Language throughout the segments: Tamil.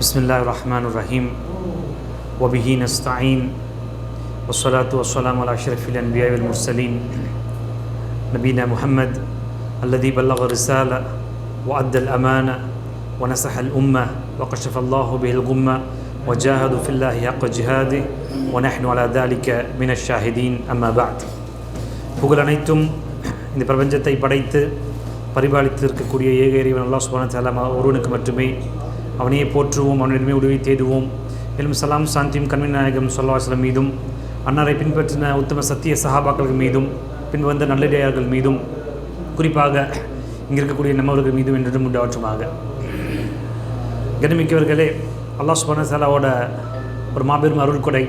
بسم الله الرحمن الرحيم وبه نستعين والصلاة والسلام على أشرف الأنبياء والمرسلين نبينا محمد الذي بلغ الرسالة وأدى الأمانة ونصح الأمة وكشف الله به الغمة وجاهدوا في الله حق جهاده ونحن على ذلك من الشاهدين أما بعد புகழ் அனைத்தும் இந்த பிரபஞ்சத்தை படைத்து பரிபாலித்து இருக்கக்கூடிய ஏக இறைவன் அல்லா சுபான ஒருவனுக்கு மட்டுமே. அவனையே போற்றுவோம் அவனிடமே உதவி தேடுவோம். மேலும் சலாம் சாந்தியும் கண்மின் நாயகம் சொல்லாஸ்லம் மீதும் அன்னாரை பின்பற்றின உத்தம சத்திய சகாபாக்கள் மீதும் பின் வந்த நல்லடியார்கள் மீதும் குறிப்பாக இங்கே இருக்கக்கூடிய நம்மவர்கள் மீதும் என்றும் உண்டாவற்றுமாக. கனிமிக்கவர்களே அல்லாஹ் சுபான தாலாவோட ஒரு மாபெரும் அருள்கொடை.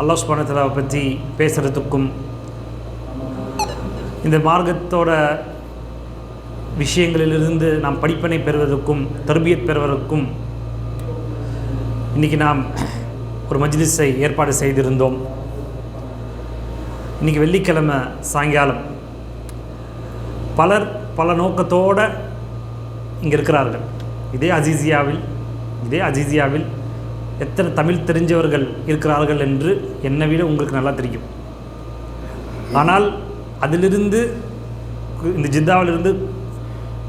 அல்லா அல்லாஹ் சுபான தாலாவை பற்றி பேசுகிறதுக்கும் இந்த மார்க்கத்தோட விஷயங்களிலிருந்து நாம் படிப்பனை பெறுவதற்கும் தர்பியத் பெறுவதற்கும் இன்றைக்கி நாம் ஒரு மஜ்லிஸை ஏற்பாடு செய்திருந்தோம். இன்றைக்கி வெள்ளிக்கிழமை சாயங்காலம். பலர் பல நோக்கத்தோடு இங்கே இருக்கிறார்கள். இதே அஜீசியாவில் இதே அஜீசியாவில் எத்தனை தமிழ் தெரிஞ்சவர்கள் இருக்கிறார்கள் என்று என்னை விட உங்களுக்கு நல்லா தெரியும். ஆனால் அதிலிருந்து இந்த ஜித்தாவிலிருந்து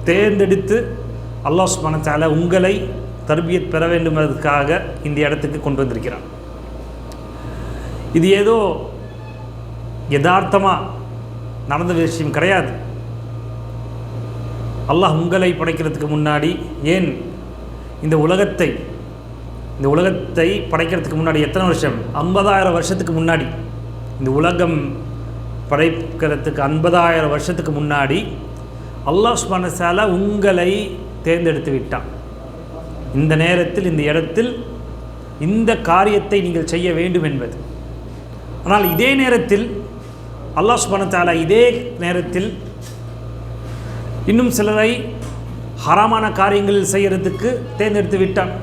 தேர்ந்தெடுத்து அல்லாஹ் சுபான உங்களை தர்பியத் பெற வேண்டும் என்பதற்காக இந்த இடத்துக்கு கொண்டு வந்திருக்கிறான். இது ஏதோ யதார்த்தமாக நடந்த விஷயம் கிடையாது. அல்லாஹ் உங்களை படைக்கிறதுக்கு முன்னாடி ஏன் இந்த உலகத்தை இந்த உலகத்தை படைக்கிறதுக்கு முன்னாடி எத்தனை வருஷம்? ஐம்பதாயிரம் வருஷத்துக்கு முன்னாடி. இந்த உலகம் படைக்கிறதுக்கு ஐம்பதாயிரம் வருஷத்துக்கு முன்னாடி அல்லாஹ் சுபானசாலா உங்களை தேர்ந்தெடுத்து விட்டான். இந்த நேரத்தில் இந்த இடத்தில் இந்த காரியத்தை நீங்கள் செய்ய வேண்டும் என்பது. ஆனால் இதே நேரத்தில் அல்லாஹ் சுபானத்தாலா இதே நேரத்தில் இன்னும் சிலரை ஹராமான காரியங்களில் செய்கிறதுக்கு தேர்ந்தெடுத்து விட்டான்.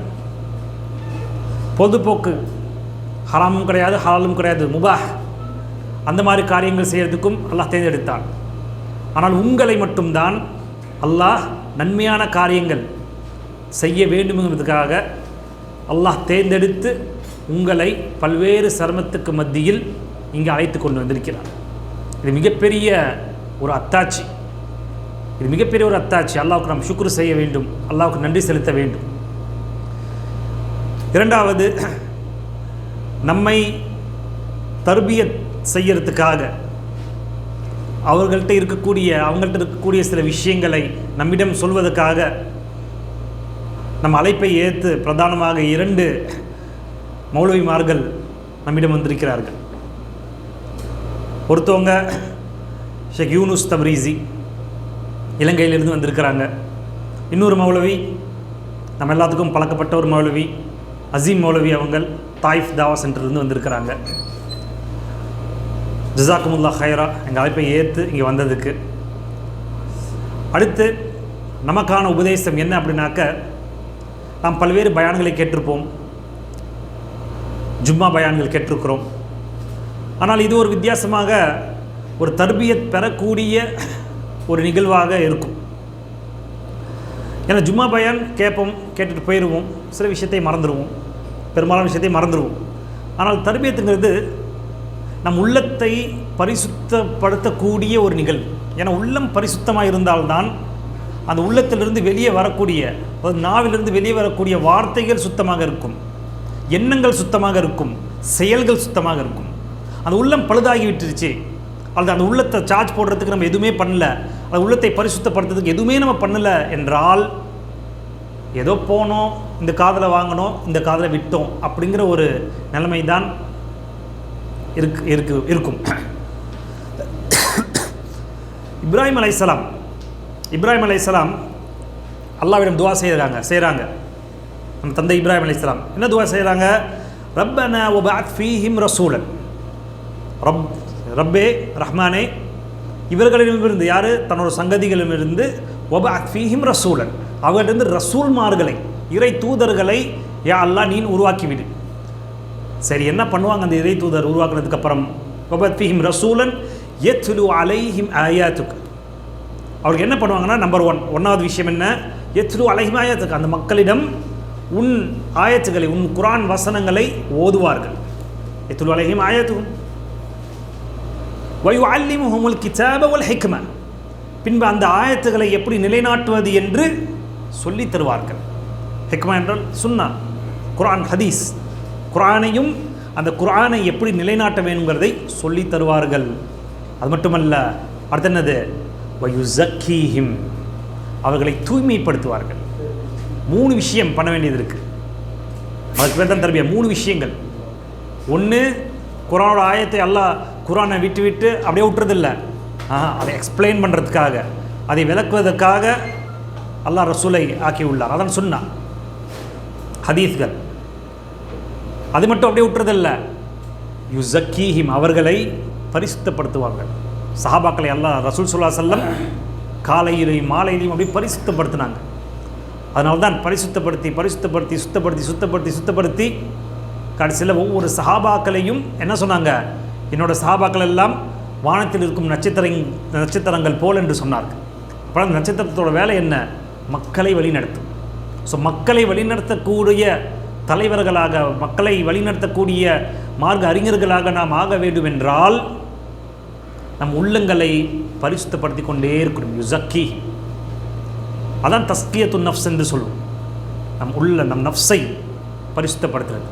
பொதுப்போக்கு ஹராமும் கிடையாது ஹலாலும் கிடையாது முபாஹ். அந்த மாதிரி காரியங்கள் செய்கிறதுக்கும் அல்லாஹ் தேர்ந்தெடுத்தான். ஆனால் உங்களை மட்டும்தான் அல்லாஹ் நன்மையான காரியங்கள் செய்ய வேண்டுமென்றதுக்காக அல்லாஹ் தேர்ந்தெடுத்து உங்களை பல்வேறு சிரமத்துக்கு மத்தியில் இங்கே அழைத்து கொண்டு வந்திருக்கிறார். இது மிகப்பெரிய ஒரு அத்தாட்சி. இது மிகப்பெரிய ஒரு அத்தாட்சி. அல்லாவுக்கு நாம் சுக்ரு செய்ய வேண்டும். அல்லாவுக்கு நன்றி செலுத்த வேண்டும். இரண்டாவது நம்மை தர்பியத் செய்யறதுக்காக அவர்கள்ட்ட இருக்கக்கூடிய அவங்கள்ட்ட இருக்கக்கூடிய சில விஷயங்களை நம்மிடம் சொல்வதற்காக நம் அழைப்பை ஏற்று பிரதானமாக இரண்டு மௌலவிமார்கள் நம்மிடம் வந்திருக்கிறார்கள். ஒருத்தவங்க ஷேக் யூனுஸ் தப்ரீசி இலங்கையிலிருந்து வந்திருக்கிறாங்க. இன்னொரு மௌலவி நம்ம எல்லாத்துக்கும் பழக்கப்பட்ட ஒரு மௌலவி அசீம் மௌலவி அவங்கள் தாய்ஃப் தாவா சென்டர்லேருந்து வந்திருக்கிறாங்க. ஜிசாக்குமுல்லா ஹைரா எங்கள் அழைப்பை ஏற்று இங்கே வந்ததுக்கு. அடுத்து நமக்கான உபதேசம் என்ன அப்படின்னாக்க நாம் பல்வேறு பயான்களை கேட்டிருப்போம். ஜும்மா பயான்கள் கேட்டிருக்கிறோம். ஆனால் இது ஒரு வித்தியாசமாக ஒரு தர்பியத் பெறக்கூடிய ஒரு நிகழ்வாக இருக்கும். ஏன்னா ஜும்மா பயான் கேட்போம் கேட்டுட்டு போயிடுவோம் சில விஷயத்தை மறந்துடுவோம் பெரும்பாலான விஷயத்தை மறந்துடுவோம் ஆனால் தர்பியத்துங்கிறது நம் உள்ளத்தை பரிசுத்தப்படுத்தக்கூடிய ஒரு நிகழ்வு. ஏன்னா உள்ளம் பரிசுத்தமாக இருந்தால்தான் அந்த உள்ளத்திலிருந்து வெளியே வரக்கூடிய நாவிலிருந்து வெளியே வரக்கூடிய வார்த்தைகள் சுத்தமாக இருக்கும். எண்ணங்கள் சுத்தமாக இருக்கும். செயல்கள் சுத்தமாக இருக்கும். அந்த உள்ளம் பழுதாகி விட்டுருச்சு அல்லது அந்த உள்ளத்தை சார்ஜ் போடுறதுக்கு நம்ம எதுவுமே பண்ணல. அந்த உள்ளத்தை பரிசுத்தப்படுத்துறதுக்கு எதுவுமே நம்ம பண்ணல என்றால் ஏதோ போனோம் இந்த காதில் வாங்கினோம் இந்த காதில் விட்டோம் அப்படிங்கிற ஒரு நிலைமை தான் இருக்கு இருக்கு இருக்கும். இப்ராஹிம் அலைசலாம் இப்ராஹிம் அலைசலாம் அல்லாவிடம் துவா செய்கிறாங்க செய்கிறாங்க. நம்ம தந்தை இப்ராஹிம் அலைசலாம் என்ன துவா செய்கிறாங்க? ரப்பன ஒபாத் ஃபீஹிம் ரசூலன். ரப் ரப்பே ரஹ்மானே இவர்களிடமிருந்து யார்? தன்னோட சங்கதிகளிடமிருந்து ஒபாத் ஃபீஹிம் ரசூலன். அவர்களிருந்து ரசூல்மார்களை இறை தூதர்களை யா அல்லா நீ உருவாக்கிவிடு. சரி என்ன பண்ணுவாங்க அந்த இறை தூதர் உருவாக்குனதுக்கப்புறம் ரசூலன் எத்லு அலைஹிம் ஆயாத்துக்கு அவருக்கு என்ன பண்ணுவாங்கன்னா நம்பர் ஒன் ஒன்றாவது விஷயம் என்ன? எத்லு அலைஹிம் ஆயத்துக்கு அந்த மக்களிடம் உன் ஆயத்துக்களை உன் குரான் வசனங்களை ஓதுவார்கள். எத்ரு அலைஹிம் ஆயத்துக்கும் வயு அல்லிமுஹமுல் கிதாப உல் ஹிக்ம. பின்பு அந்த ஆயத்துக்களை எப்படி நிலைநாட்டுவது என்று சொல்லித் தருவார்கள். ஹிக்மா என்றால் சுன்னா குரான் ஹதீஸ். குரானையும் அந்த குரானை எப்படி நிலைநாட்ட வேணுங்கிறதை சொல்லி தருவார்கள். அது மட்டுமல்ல அடுத்த என்னது? வயுசக்கீஹிம். அவர்களை தூய்மைப்படுத்துவார்கள். மூணு விஷயம் பண்ண வேண்டியது இருக்குது அதுக்கு பேர் தான் மூணு விஷயங்கள். ஒன்று குரானோட ஆயத்தை எல்லாம் குரானை விட்டு விட்டு அப்படியே விட்டுறதில்ல. அதை எக்ஸ்பிளைன் பண்ணுறதுக்காக அதை விளக்குவதற்காக அல்லாஹ் ரசூலை ஆக்கியுள்ளார். அதான் சொன்னான் ஹதீஸ்கள். அது மட்டும் அப்படியே விட்டுறதில்ல யுசக்கீஹிம் அவர்களை பரிசுத்தப்படுத்துவாங்க சஹாபாக்களை எல்லாம் ரசூல் சுல்லா செல்லம் காலையிலையும் மாலையிலையும் அப்படியே பரிசுத்தப்படுத்தினாங்க. அதனால தான் பரிசுத்தப்படுத்தி பரிசுத்தப்படுத்தி சுத்தப்படுத்தி சுத்தப்படுத்தி சுத்தப்படுத்தி கடைசியில் ஒவ்வொரு சஹாபாக்களையும் என்ன சொன்னாங்க? என்னோடய சஹாபாக்கள் எல்லாம் வானத்தில் இருக்கும் நட்சத்திர நட்சத்திரங்கள் போல் என்று சொன்னார்கள். அப்புறம் அந்த நட்சத்திரத்தோட வேலை என்ன? மக்களை வழிநடத்தும். ஸோ மக்களை வழிநடத்தக்கூடிய தலைவர்களாக மக்களை வழிநடத்தக்கூடிய மார்க்க அறிஞர்களாக நாம் ஆக வேண்டுமென்றால் நம் உள்ளங்களை பரிசுத்தப்படுத்தி கொண்டே இருக்கணும். யுசக்கி அதான் தஸ்கியத்து நஃப்ஸ் என்று சொல்லுவோம். நம் உள்ள நம் நஃப்ஸை பரிசுத்தப்படுத்துறது.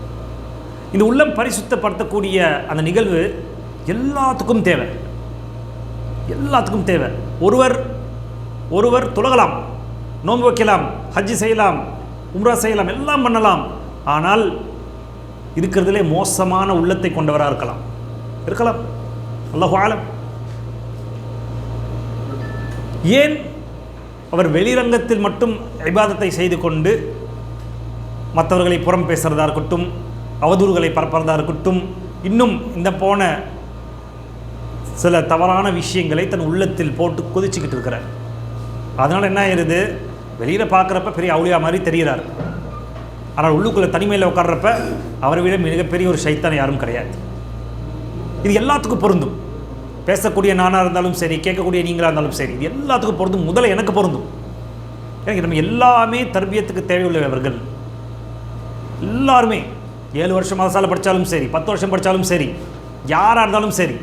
இந்த உள்ளம் பரிசுத்தப்படுத்தக்கூடிய அந்த நிகழ்வு எல்லாத்துக்கும் தேவை. எல்லாத்துக்கும் தேவை. ஒருவர் ஒருவர் தொழகலாம் நோன்பு வைக்கலாம் ஹஜ்ஜி செய்யலாம் உம்ரா செய்யலாம் எல்லாம் பண்ணலாம். ஆனால் இருக்கிறதுலே மோசமான உள்ளத்தை கொண்டவராக இருக்கலாம். இருக்கலாம். அல்லாஹு ஆலம். ஏன் அவர் வெளிரங்கத்தில் மட்டும் விவாதத்தை செய்து கொண்டு மற்றவர்களை புறம் பேசுகிறதா இருக்கட்டும் அவதூறுகளை பரப்புறதா இருக்கட்டும் இன்னும் இந்த போன சில தவறான விஷயங்களை தன் உள்ளத்தில் போட்டு கொதிச்சுக்கிட்டு இருக்கிறார். அதனால் என்ன ஆயிடுது வெளியில் பார்க்குறப்ப பெரிய அவுளியா மாதிரி தெரிகிறார். ஆனால் உள்ளுக்குள்ளே தனிமையில் உட்காடுறப்ப அவரை விட மிகப்பெரிய ஒரு சைத்தான யாரும் கிடையாது. இது எல்லாத்துக்கும் பொருந்தும். பேசக்கூடிய நானாக இருந்தாலும் சரி கேட்கக்கூடிய நீங்களாக இருந்தாலும் சரி இது எல்லாத்துக்கும் பொருந்தும். முதல்ல எனக்கு பொருந்தும். எனக்கு நம்ம எல்லாமே தர்பியத்துக்கு தேவையுள்ளவர்கள். எல்லாருமே ஏழு வருஷம் மதசால படித்தாலும் சரி பத்து வருஷம் படித்தாலும் சரி யாராக இருந்தாலும் சரி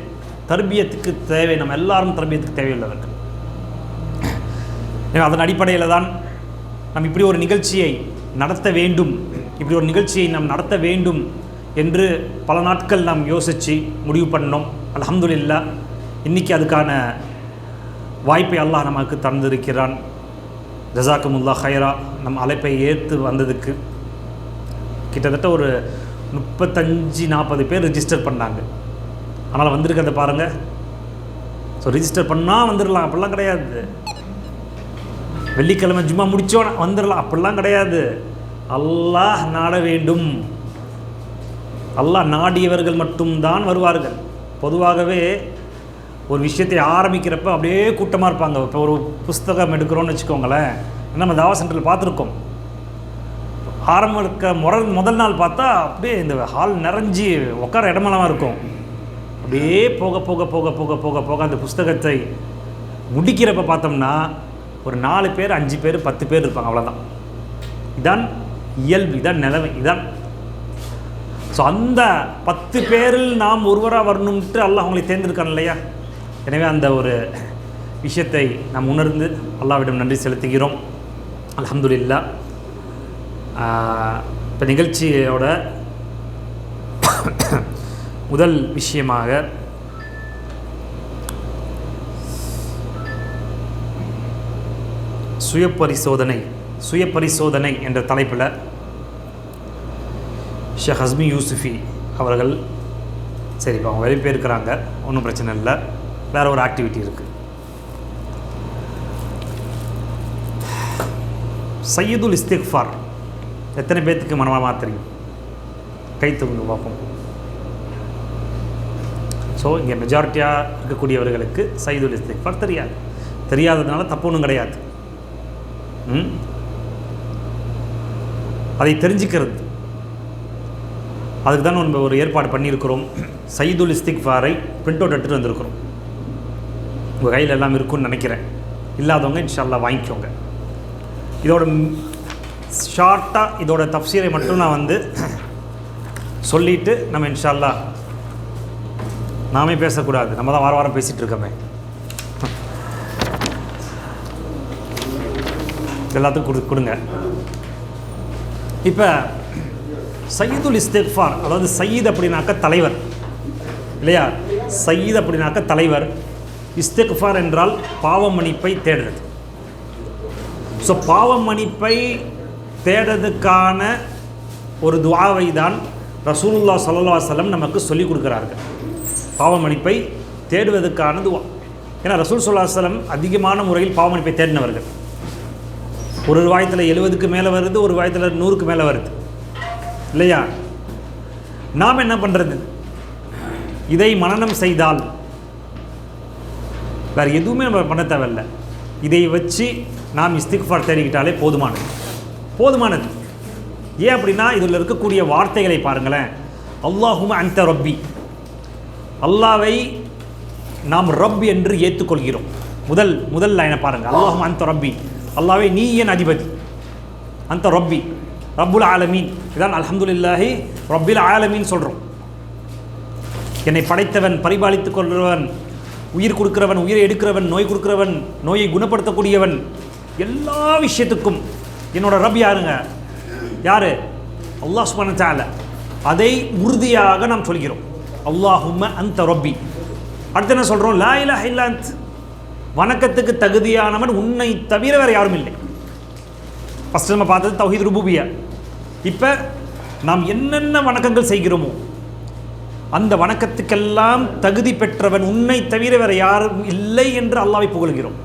தர்பியத்துக்கு தேவை நம்ம எல்லாரும் தர்பியத்துக்கு தேவையுள்ளவர்கள். அதன் அடிப்படையில் தான் நம்ம இப்படி ஒரு நிகழ்ச்சியை நடத்த வேண்டும். இப்படி ஒரு நிகழ்ச்சியை நாம் நடத்த வேண்டும் என்று பல நாட்கள் நாம் யோசித்து முடிவு பண்ணோம். அலமதுல்லா இன்றைக்கி அதுக்கான வாய்ப்பை அல்லாஹ் நமக்கு தந்திருக்கிறான். ஜசாக்குமுல்லா ஹைரா நம் அழைப்பை ஏற்று வந்ததுக்கு கிட்டத்தட்ட ஒரு முப்பத்தஞ்சு நாற்பது பேர் ரிஜிஸ்டர் பண்ணாங்க. ஆனால் வந்திருக்கிறத பாருங்கள் ஸோ ரிஜிஸ்டர் பண்ணால் வந்துடலாம் அப்படிலாம் கிடையாது. வெள்ளிக்கிழமை ஜும்மா முடித்தோன்னே வந்துடலாம் அப்படிலாம் கிடையாது. அல்லாஹ் நாட வேண்டும். அல்லாஹ் நாடியவர்கள் மட்டும்தான் வருவார்கள். பொதுவாகவே ஒரு விஷயத்தை ஆரம்பிக்கிறப்ப அப்படியே கூட்டமாக இருப்பாங்க. இப்போ ஒரு புஸ்தகம் எடுக்கிறோன்னு வச்சுக்கோங்களேன். நம்ம தாவா சென்டரில் பார்த்துருக்கோம். ஆரம்பம் இருக்க முற முதல் நாள் பார்த்தா அப்படியே இந்த ஹால் நிறைஞ்சி உட்கார இடமெல்லாம் இருக்கும். அப்படியே போக போக போக போக போக போக அந்த புஸ்தகத்தை முடிக்கிறப்ப பார்த்தோம்னா ஒரு நாலு பேர் அஞ்சு பேர் பத்து பேர் இருப்பாங்க அவ்வளோதான் இதான் இயல்பு இதான் நிலைமை இதான். ஸோ அந்த பத்து பேரில் நாம் ஒருவராக வரணும்ட்டு அல்லாஹ் அவங்களை தேர்ந்தெடுக்கான் இல்லையா? எனவே அந்த ஒரு விஷயத்தை நாம் உணர்ந்து அல்லாவிடம் நன்றி செலுத்துகிறோம். அலமதுல்லா இப்போ நிகழ்ச்சியோட முதல் விஷயமாக சுயபரிசோதனை சுயபரிசோதனை என்ற தலைப்பில் ஷேக் ஹஸ்மி யூசுஃபி அவர்கள் சரி இப்போ அவங்க வெளியே போயிருக்கிறாங்க ஒன்றும் பிரச்சனை இல்லை வேறு ஒரு ஆக்டிவிட்டி இருக்குது சையதுல் இஸ்திக்ஃபார் எத்தனை பேர்த்துக்கு மனமாக தெரியும்? கை தூங்க பார்ப்போம். ஸோ இங்கே மெஜாரிட்டியாக இருக்கக்கூடியவர்களுக்கு சைதுல் இஸ்திக்ஃபார் தெரியாது. தெரியாததுனால தப்பு ஒன்றும் கிடையாது. அதை தெரிஞ்சுக்கிறது. அதுக்கு தான் நம்ம ஒரு ஏற்பாடு பண்ணியிருக்கிறோம். சைதுல் இஸ்திக்ஃபாரை பிரிண்ட் அவுட் எடுத்துகிட்டு வந்திருக்கிறோம். உங்கள் கையில் எல்லாம் இருக்கும்னு நினைக்கிறேன். இல்லாதவங்க இன்ஷால்லா வாங்கிக்கோங்க. இதோட ஷார்ட்டாக இதோட தப்சீரை மட்டும் நான் வந்து சொல்லிவிட்டு நம்ம இன்ஷால்லா நாமே பேசக்கூடாது. நம்ம தான் வார வாரம் பேசிகிட்டு இருக்கோமே. எல்லாத்துக்கும் கொடு கொடுங்க. இப்போ சயீதுல் இஸ்திக்ஃபார் அதாவது சயீத் அப்படின்னாக்க தலைவர். இல்லையா? சயீத் அப்படின்னாக்க தலைவர். இஸ்திக்ஃபார் என்றால் பாவ மன்னிப்பை தேடுறது. ஸோ பாவ மன்னிப்பை தேடுறதுக்கான ஒரு துவாவை தான் ரசூலுல்லா சல்லா வல்லம் நமக்கு சொல்லிக் கொடுக்குறார்கள். பாவ மன்னிப்பை தேடுவதற்கான துவா. ஏன்னா ரசூல் சல்லா அதிகமான முறையில் பாவ மன்னிப்பை தேடினவர்கள். ஒரு வாயத்தில் எழுபதுக்கு மேலே வருது ஒரு வாயத்தில் நூறுக்கு மேலே வருது. இல்லையா? நாம் என்ன பண்ணுறது இதை மனநம் செய்தால் வேறு எதுவுமே நம்ம பண்ண தேவையில்லை. இதை வச்சு நாம் இஸ்திக்ஃபார் தேடிக்கிட்டாலே போதுமானது. போதுமானது. ஏன் அப்படின்னா இதில் இருக்கக்கூடிய வார்த்தைகளை பாருங்களேன். அல்லாஹும் அந்த ரப்பி. அல்லாவை நாம் ரப் என்று ஏற்றுக்கொள்கிறோம். முதல் முதல் லைனை பாருங்கள் அல்லாஹும் அந்த ரப்பி. அல்லாவே நீ என் அதிபதி. அந்த ரப்பி. ரப்புல் ஆலமீன். இதான் அல்ஹம்துலில்லாஹி ரப்பில் ஆலமீன் சொல்கிறோம் என்னை படைத்தவன் பரிபாலித்துக் கொள்கிறவன் உயிர் கொடுக்கிறவன் உயிரை எடுக்கிறவன் நோய் கொடுக்கிறவன் நோயை குணப்படுத்தக்கூடியவன் எல்லா விஷயத்துக்கும் என்னோட ரப் யாருங்க? யார்? அல்லாஹ் சுப்ஹானஹு அதை உறுதியாக நாம் சொல்கிறோம். அல்லாஹும்ம அந்த ரப்பி. அடுத்து என்ன சொல்கிறோம் லா இலா இல்லா வணக்கத்துக்கு தகுதியானவன் உன்னை தவிர வேறு யாரும் இல்லை. ஃபஸ்ட்டு நம்ம பார்த்தது தௌஹீத் ருபூபியா. இப்போ நாம் என்னென்ன வணக்கங்கள் செய்கிறோமோ அந்த வணக்கத்துக்கெல்லாம் தகுதி பெற்றவன் உன்னை தவிர வேறு யாரும் இல்லை என்று அல்லாவை புகழ்கிறோம்.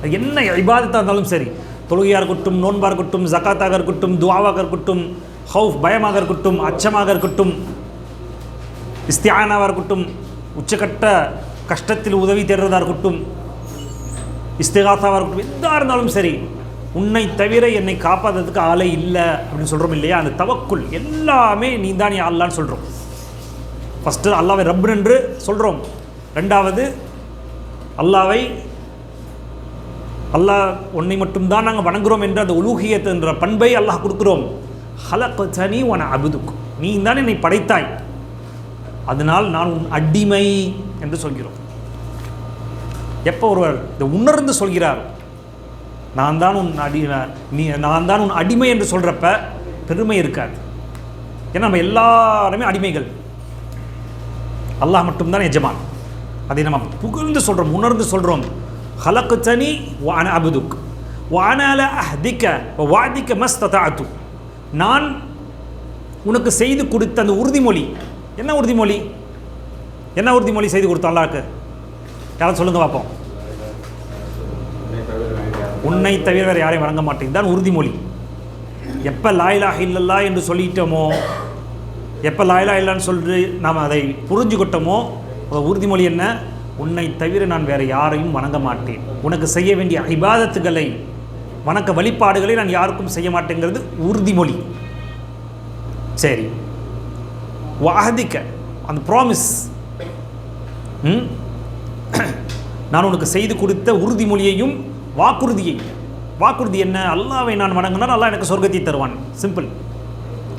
அது என்ன இபாதத்தாக இருந்தாலும் சரி. தொழுகையாக இருக்கட்டும் நோன்பாக இருக்கட்டும் ஜக்காத்தாக இருக்கட்டும் துவாவாக இருக்கட்டும் ஹவுஃப் பயமாக இருக்கட்டும் அச்சமாக இருக்கட்டும் இஸ்தியானாவாக இருக்கட்டும் உச்சக்கட்ட கஷ்டத்தில் உதவி தேடுறதா இருக்கட்டும் இஸ்திகாசாவாக இருக்கட்டும் எதாக இருந்தாலும் சரி உன்னை தவிர என்னை காப்பாற்றுறதுக்கு ஆளே இல்லை அப்படின்னு சொல்கிறோம் இல்லையா? அந்த தவக்குள் எல்லாமே நீ தான் நீ ஆள்லான்னு சொல்கிறோம் ஃபஸ்ட்டு அல்லாவை ரப் என்று சொல்கிறோம் ரெண்டாவது அல்லாவை அல்லாஹ் உன்னை மட்டும்தான் நாங்கள் வணங்குறோம் என்ற அந்த உலூகியத் என்ற பண்பை அல்லாஹ் கொடுக்குறோம். ஹலக் தனி உன அபுதுக். நீ தான் என்னை படைத்தாய். அதனால் நான் உன் அடிமை என்று சொல்கிறோம். எப்போ ஒருவர் இதை உணர்ந்து சொல்கிறார் நான் தான் உன் அடி நீ நான் தான் உன் அடிமை என்று சொல்கிறப்ப பெருமை இருக்காது. ஏன்னா நம்ம எல்லாருமே அடிமைகள். அல்லாஹ் மட்டும்தான் எஜமான். அதை நம்ம புகழ்ந்து சொல்கிறோம் உணர்ந்து சொல்கிறோம் ஹலக்கு தனி வான அபுதுக். வானால அஹ்திக்க வாதிக்க மஸ்ததாத்து. நான் உனக்கு செய்து கொடுத்த அந்த உறுதிமொழி என்ன உறுதிமொழி என்ன உறுதிமொழி செய்து கொடுத்தோம் அல்லாஹ்க்கு யாரும் சொல்லுங்க பார்ப்போம் உன்னை தவிர வேறு யாரையும் வழங்க மாட்டேன். தான் உறுதிமொழி எப்போ லாயிலா இல்லல்லா என்று சொல்லிட்டோமோ எப்போ லாயிலா இல்லான்னு சொல்லிட்டு நாம் அதை புரிஞ்சுக்கிட்டோமோ அந்த உறுதிமொழி என்ன? உன்னை தவிர நான் வேறு யாரையும் வணங்க மாட்டேன். உனக்கு செய்ய வேண்டிய இபாதத்துகளை வணக்க வழிபாடுகளை நான் யாருக்கும் செய்ய மாட்டேங்கிறது உறுதிமொழி சரி. வாதிக்க அந்த ப்ராமிஸ் ம்? நான் உனக்கு செய்து கொடுத்த உறுதிமொழியையும் வாக்குறுதியை. வாக்குறுதி என்ன? அல்லாவை நான் வணங்கினால் அல்லாஹ் எனக்கு சொர்க்கத்தை தருவான். சிம்பிள்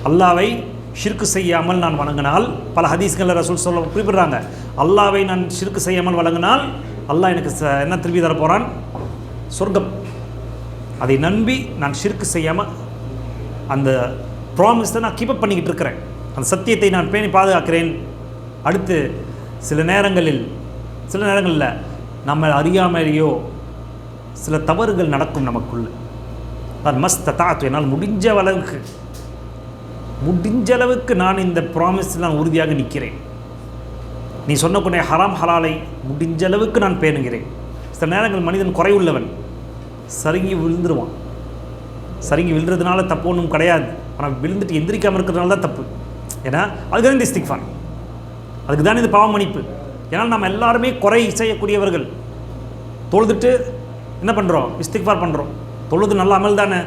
அல்லாவை ஷிர்கு செய்யாமல் நான் வணங்கினால் பல ஹதீஸ்களில் ரசூல் சொல்ல குறிப்பிடுறாங்க. அல்லாவை நான் ஷிர்கு செய்யாமல் வழங்கினால் அல்லாஹ் எனக்கு ச- என்ன திருப்பி தர போகிறான் சொர்க்கம். அதை நம்பி நான் ஷிர்கு செய்யாமல் அந்த ப்ராமிஸை நான் கீப் அப் பண்ணிக்கிட்டு இருக்கிறேன். அந்த சத்தியத்தை நான் பேணி பாதுகாக்கிறேன். அடுத்து சில நேரங்களில் சில நேரங்களில் நம்ம அறியாமலேயோ சில தவறுகள் நடக்கும் நமக்குள்ள. நான் மஸ்த தாத்து என்னால் முடிஞ்ச அளவுக்கு முடிஞ்ச அளவுக்கு நான் இந்த ப்ராமிஸில் நான் உறுதியாக நிற்கிறேன். நீ சொன்னக்கூடிய ஹராம் ஹலாலை முடிஞ்ச அளவுக்கு நான் பேணுகிறேன். சில நேரங்கள் மனிதன் குறைவுள்ளவன். சருங்கி விழுந்துருவான். சருங்கி விழுறதுனால தப்பு ஒன்றும் கிடையாது. ஆனால் விழுந்துட்டு எந்திரிக்காமல் இருக்கிறதுனால தான் தப்பு. ஏன்னா அதுக்கு தான் இந்த இஸ்திக்ஃபார். அதுக்கு தான் இது பாவ மன்னிப்பு. ஏன்னா நம்ம எல்லாருமே குறை செய்யக்கூடியவர்கள். தொழுதுட்டு என்ன பண்ணுறோம் இஸ்திக்ஃபார் பண்ணுறோம் தொழுது நல்ல அமல் தானே?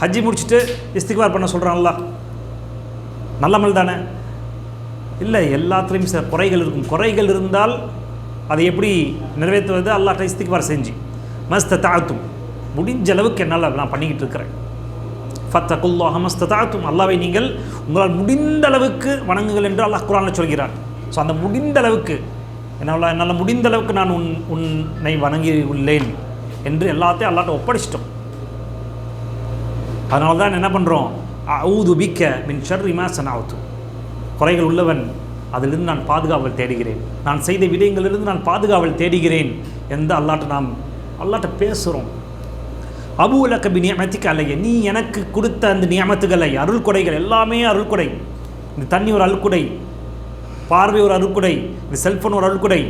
ஹஜ்ஜி முடிச்சுட்டு இஸ்திக்ஃபார் பண்ண சொல்கிறான் நல்லா நல்ல அமல் தானே? இல்லை எல்லாத்துலேயும் சில குறைகள் இருக்கும். குறைகள் இருந்தால் அதை எப்படி நிறைவேற்றுவது? அல்லாட்ட இஸ்திக்பார் செஞ்சு. மஸ்த தாழ்த்தும் முடிஞ்ச அளவுக்கு என்னால் நான் பண்ணிக்கிட்டு இருக்கிறேன். ஃபத்தகுல்லாஹமஸ்தாத்தும் அல்லாவை நீங்கள் உங்களால் முடிந்த அளவுக்கு வணங்குங்கள் என்று அல்லாஹ் குரானில் சொல்கிறார் ஸோ அந்த முடிந்த அளவுக்கு என்னால் என்னால் முடிந்த அளவுக்கு நான் உன் உன்னை வணங்கி உள்ளேன் என்று எல்லாத்தையும் அல்லாட்ட ஒப்படைச்சிட்டோம். அதனால தான் என்ன பண்ணுறோம் ஊது பிக்க மின் ஷர்ரி மா சனாவுத்து குறைகள் உள்ளவன் அதிலிருந்து நான் பாதுகாவல் தேடுகிறேன். நான் செய்த விடயங்களிலிருந்து நான் பாதுகாவல் தேடுகிறேன் என்று அல்லாட்ட நாம் அல்லாட்ட பேசுகிறோம் அபு நியமத்துக்கு அல்லைய நீ எனக்கு கொடுத்த அந்த நியமத்துகளை அருள் கொடைகள் எல்லாமே அருள்கொடை இந்த தண்ணி ஒரு அருள்கொடை பார்வை ஒரு அருள்குடை இந்த செல்ஃபோன் ஒரு அருள்குடை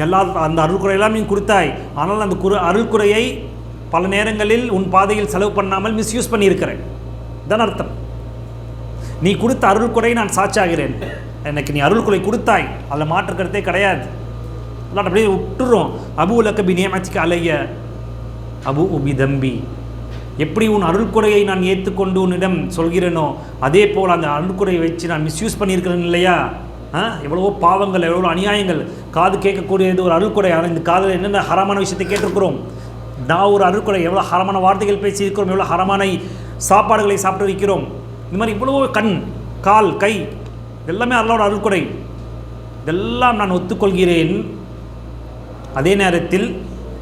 நல்லா எல்லா அந்த அருள்குறை எல்லாம் நீ கொடுத்தாய். ஆனால் அந்த குரு அருள்குறையை பல நேரங்களில் உன் பாதையில் செலவு பண்ணாமல் மிஸ்யூஸ் பண்ணியிருக்கிறேன். இதான் அர்த்தம். நீ கொடுத்த அருள்கொடை நான் சாட்சியாகிறேன். எனக்கு நீ அருள்கொடை கொடுத்தாய். அதில் மாற்று கருத்தே கிடையாது. அப்படியே விட்டுறோம். அபு உலக்கபி நியமத்துக்கு அலைய அபு உபி தம்பி எப்படி உன் அருள்குறையை நான் ஏற்றுக்கொண்டு உன்னிடம் சொல்கிறேனோ அதே போல் அந்த அருள்குறையை வச்சு நான் மிஸ்யூஸ் பண்ணியிருக்கிறேன் இல்லையா? ஆ? எவ்வளவோ பாவங்கள் எவ்வளோ அநியாயங்கள். காது கேட்கக்கூடியது ஒரு அருள்குறை. ஆனால் இந்த காதில் என்னென்ன ஹரமான விஷயத்தை கேட்டிருக்கிறோம்? நான் ஒரு அருள்குறை. எவ்வளோ ஹரமான வார்த்தைகள் பேசியிருக்கிறோம் எவ்வளோ ஹரமான சாப்பாடுகளை சாப்பிட்டு வைக்கிறோம் இந்த மாதிரி இவ்வளவோ கண் கால் கை எல்லாமே அல்லாவோட அருள்குறை. இதெல்லாம் நான் ஒத்துக்கொள்கிறேன். அதே நேரத்தில்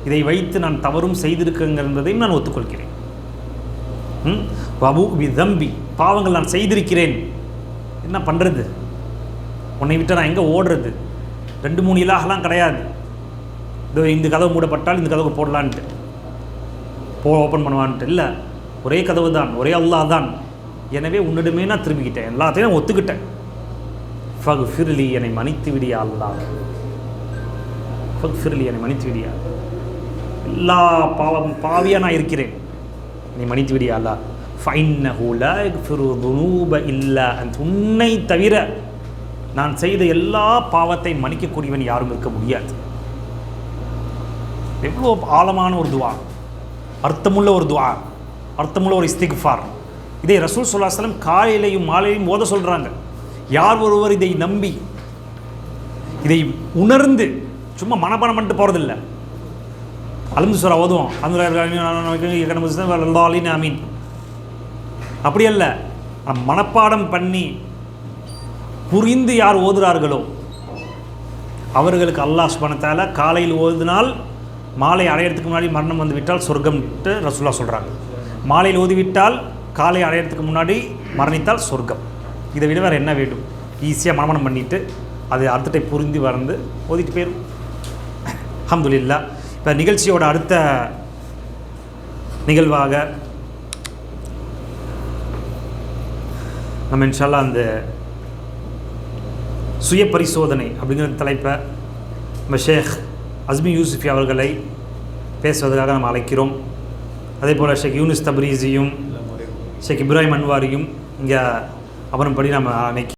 இதை வைத்து நான் தவறும் செய்திருக்கங்கிறதையும் நான் ஒத்துக்கொள்கிறேன். வபு பி தம்பி. பாவங்கள் நான் செய்திருக்கிறேன். என்ன பண்ணுறது உன்னை விட்டு நான் எங்கே ஓடுறது? ரெண்டு மூணு இலாகலாம் கிடையாது. இதோ இந்த கதவு மூடப்பட்டால் இந்த கதவு போடலான்ட்டு. போ ஓப்பன் பண்ணுவான்ட்டு. இல்லை ஒரே கதவு தான் ஒரே அல்லாஹ் தான் எனவே உன்னிடமே நான் திரும்பிக்கிட்டேன். எல்லாத்தையும் நான் ஒத்துக்கிட்டேன். ஃபகு ஃபிர்லி என்னை மன்னித்து விடியா அல்லாஹ். ஃபகு ஃபிர்லி என்னை மன்னித்து விடியா எல்லா பாவம் பாவியாக நான் இருக்கிறேன். நீ மன்னித்து விடியா அல்லா ஃபைன்னஹு லா இல்லா அந்த உன்னை தவிர நான் செய்த எல்லா பாவத்தை மன்னிக்கக்கூடியவன் யாரும் இருக்க முடியாது. எவ்வளோ ஆழமான ஒரு துவா. அர்த்தமுள்ள ஒரு துவா. அர்த்தமுள்ள ஒரு இஸ்திக்ஃபார். இதை ரசூல் சுல்லாஸ்லம் காலையிலையும் மாலையிலையும் ஓத சொல்கிறாங்க யார் ஒருவர் இதை நம்பி இதை உணர்ந்து சும்மா மனப்பாடம் பண்ணிட்டு போகிறதில்ல அலந்து சொல்ல ஓதுவோம் அந்த அமீன் அப்படி அல்ல மனப்பாடம் பண்ணி புரிந்து யார் ஓதுகிறார்களோ அவர்களுக்கு அல்லாஹ் சுபனத்தால் காலையில் ஓதுனால் மாலை அடையிறதுக்கு முன்னாடி மரணம் வந்துவிட்டால் சொர்க்கம்ட்டு ரசுல்லா சொல்கிறாங்க மாலையில் ஓதிவிட்டால் காலை அடையிறதுக்கு முன்னாடி மரணித்தால் சொர்க்கம் இதை விட வேறு என்ன வேண்டும் ஈஸியாக மனமனம் பண்ணிவிட்டு அது அர்த்தத்தை புரிந்து வளர்ந்து ஓதிட்டு போயிடும் அஹமதுல்லா இப்போ நிகழ்ச்சியோட அடுத்த நிகழ்வாக நம்ம இன்ஷால்லா அந்த சுய பரிசோதனை அப்படிங்கிற தலைப்பை நம்ம ஷேக் அஸ்மி யூசுஃபி அவர்களை பேசுவதற்காக நம்ம அழைக்கிறோம். அதே போல் ஷேக் யூனிஸ் தப்ரீஸியும் ஷேக் இப்ராஹிம் அன்வாரியும் இங்கே அவரும் படி நம்ம அன்னைக்கு